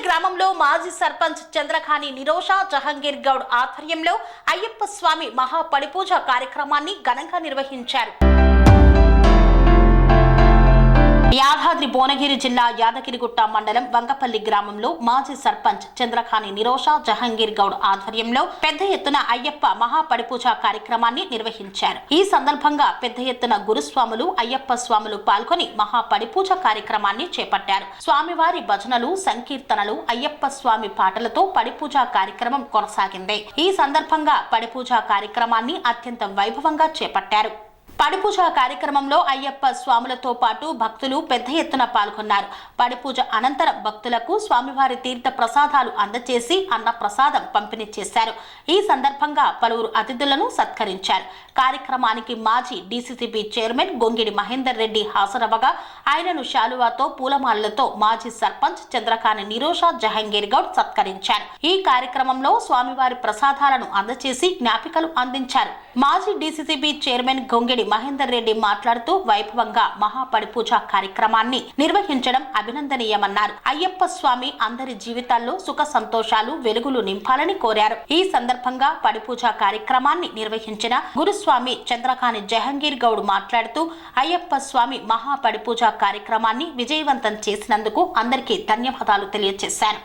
వంగపల్లి గ్రామంలో మాజీ సర్పంచ్ చంద్రఖాని నిరోషా జహంగీర్ గౌడ్ ఆధ్వర్యంలో అయ్యప్ప స్వామి మహాపడిపూజ కార్యక్రమాన్ని ఘనంగా నిర్వహించారు. యాదాద్రి భువనగిరి జిల్లా యాదగిరిగుట్ట మండలం వంగపల్లి గ్రామంలో మాజీ సర్పంచ్ చంద్రఖాని నిరోష జహంగీర్ గౌడ్ ఆధ్వర్యంలో పెద్ద ఎత్తున అయ్యప్ప మహాపడిపూజ కార్యక్రమాన్ని నిర్వహించారు. ఈ సందర్భంగా పెద్ద ఎత్తున గురుస్వాములు అయ్యప్ప స్వాములు పాల్గొని మహాపడిపూజ కార్యక్రమాన్ని చేపట్టారు. స్వామివారి భజనలు సంకీర్తనలు అయ్యప్ప స్వామి పాటలతో పడిపూజ కార్యక్రమం కొనసాగింది. ఈ సందర్భంగా పడిపూజ కార్యక్రమాన్ని అత్యంత వైభవంగా చేపట్టారు. పడిపూజ కార్యక్రమంలో అయ్యప్ప స్వాములతో పాటు భక్తులు పెద్ద ఎత్తున పాల్గొన్నారు. పడిపూజ అనంతరం భక్తులకు స్వామివారి తీర్థ ప్రసాదాలు అందజేసి అన్న ప్రసాదం పంపిణీ చేశారు. ఈ సందర్భంగా పలువురు అతిథులను సత్కరించారు. కార్యక్రమానికి మాజీ డీసీసీబీ చైర్మన్ గొంగిడి మహేందర్ రెడ్డి హాజరవ్వగా ఆయనను శాలువాతో పూలమాలలతో మాజీ సర్పంచ్ చంద్రకాని నిరోష జహంగీర్ గౌడ్ సత్కరించారు. ఈ కార్యక్రమంలో స్వామివారి ప్రసాదాలను అందజేసి జ్ఞాపికలు అందించారు. మాజీ డీసీసీబీ చైర్మన్ గొంగిడి మహేందర్ రెడ్డి మాట్లాడుతూ వైభవంగా మహాపడిపూజ కార్యక్రమాన్ని నిర్వహించడం అభినందనీయమన్నారు. అయ్యప్ప స్వామి అందరి జీవితాల్లో సుఖ సంతోషాలు వెలుగులు నింపాలని కోరారు. ఈ సందర్భంగా పడిపూజ కార్యక్రమాన్ని నిర్వహించిన గురుస్వామి చంద్రకాని జహంగీర్ గౌడ్ మాట్లాడుతూ అయ్యప్ప స్వామి మహాపడిపూజ కార్యక్రమాన్ని విజయవంతం చేసినందుకు అందరికీ ధన్యవాదాలు తెలియజేశారు.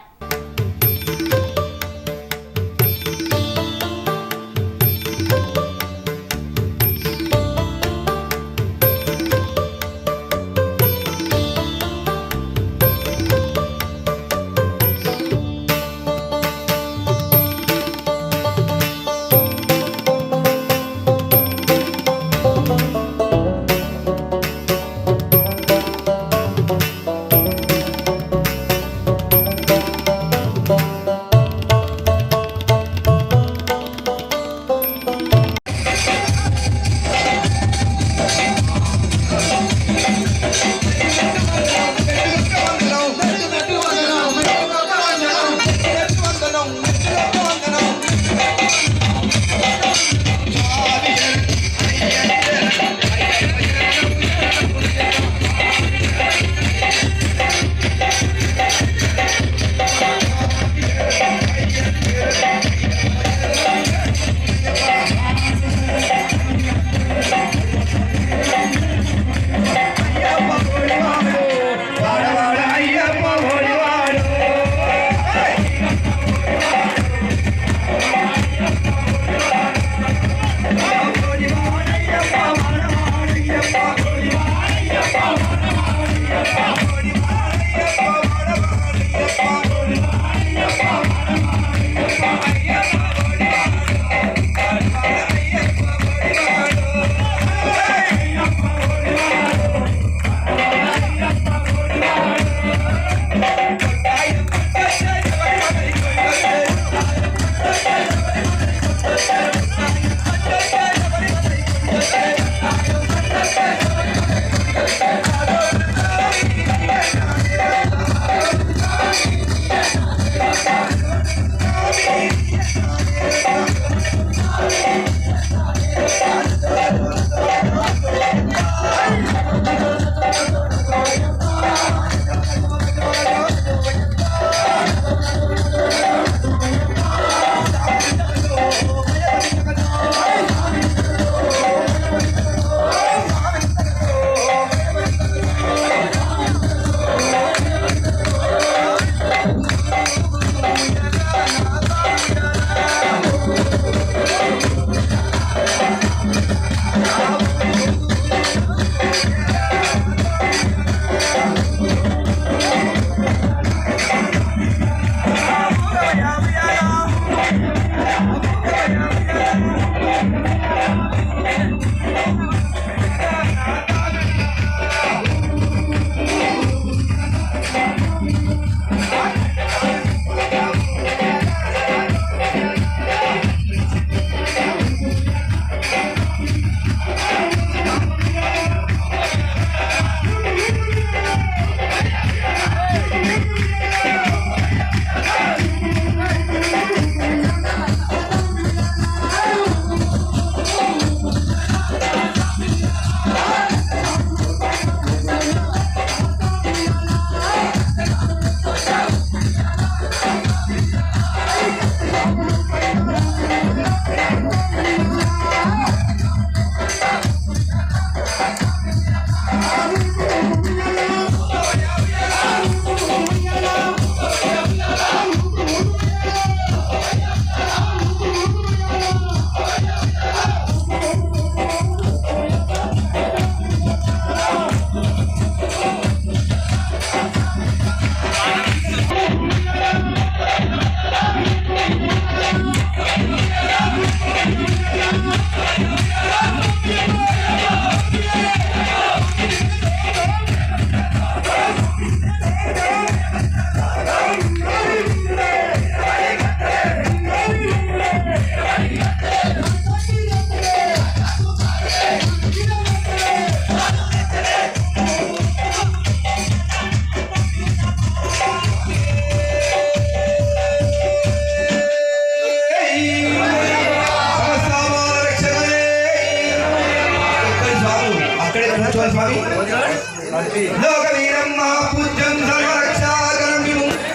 కదా స్వామి లోక వీరమ్మ పూజ్యం సర్వరక్షాగణం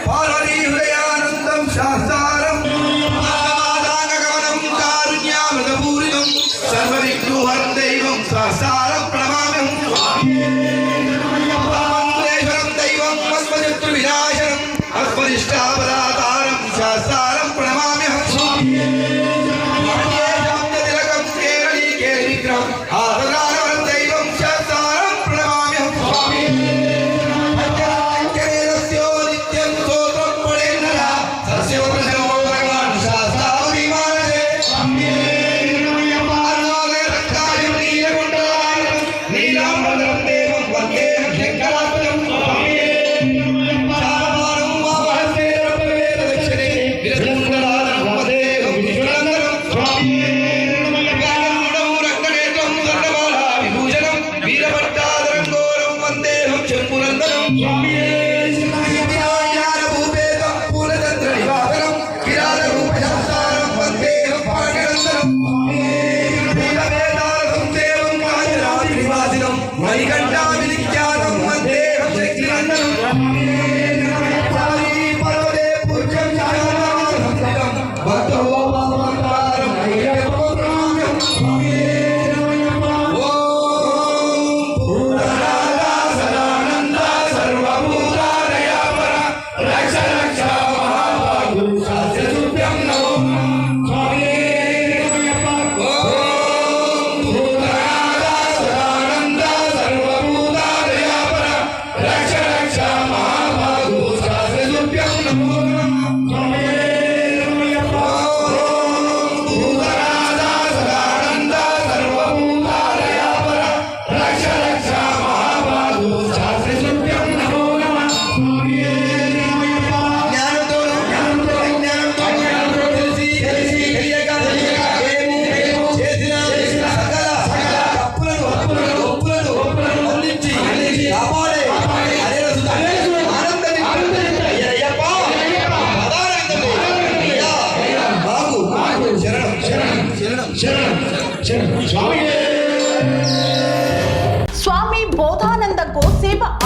పాలని హృదయానందం శాస్త్రం గమనం కారుణ్యామృతపూరితం సర్వదిగ్గుహం దైవం శాస్త్రం ప్రణమామ్యం దైవం అస్మదిత్రు వినాశనం అస్మదిష్టా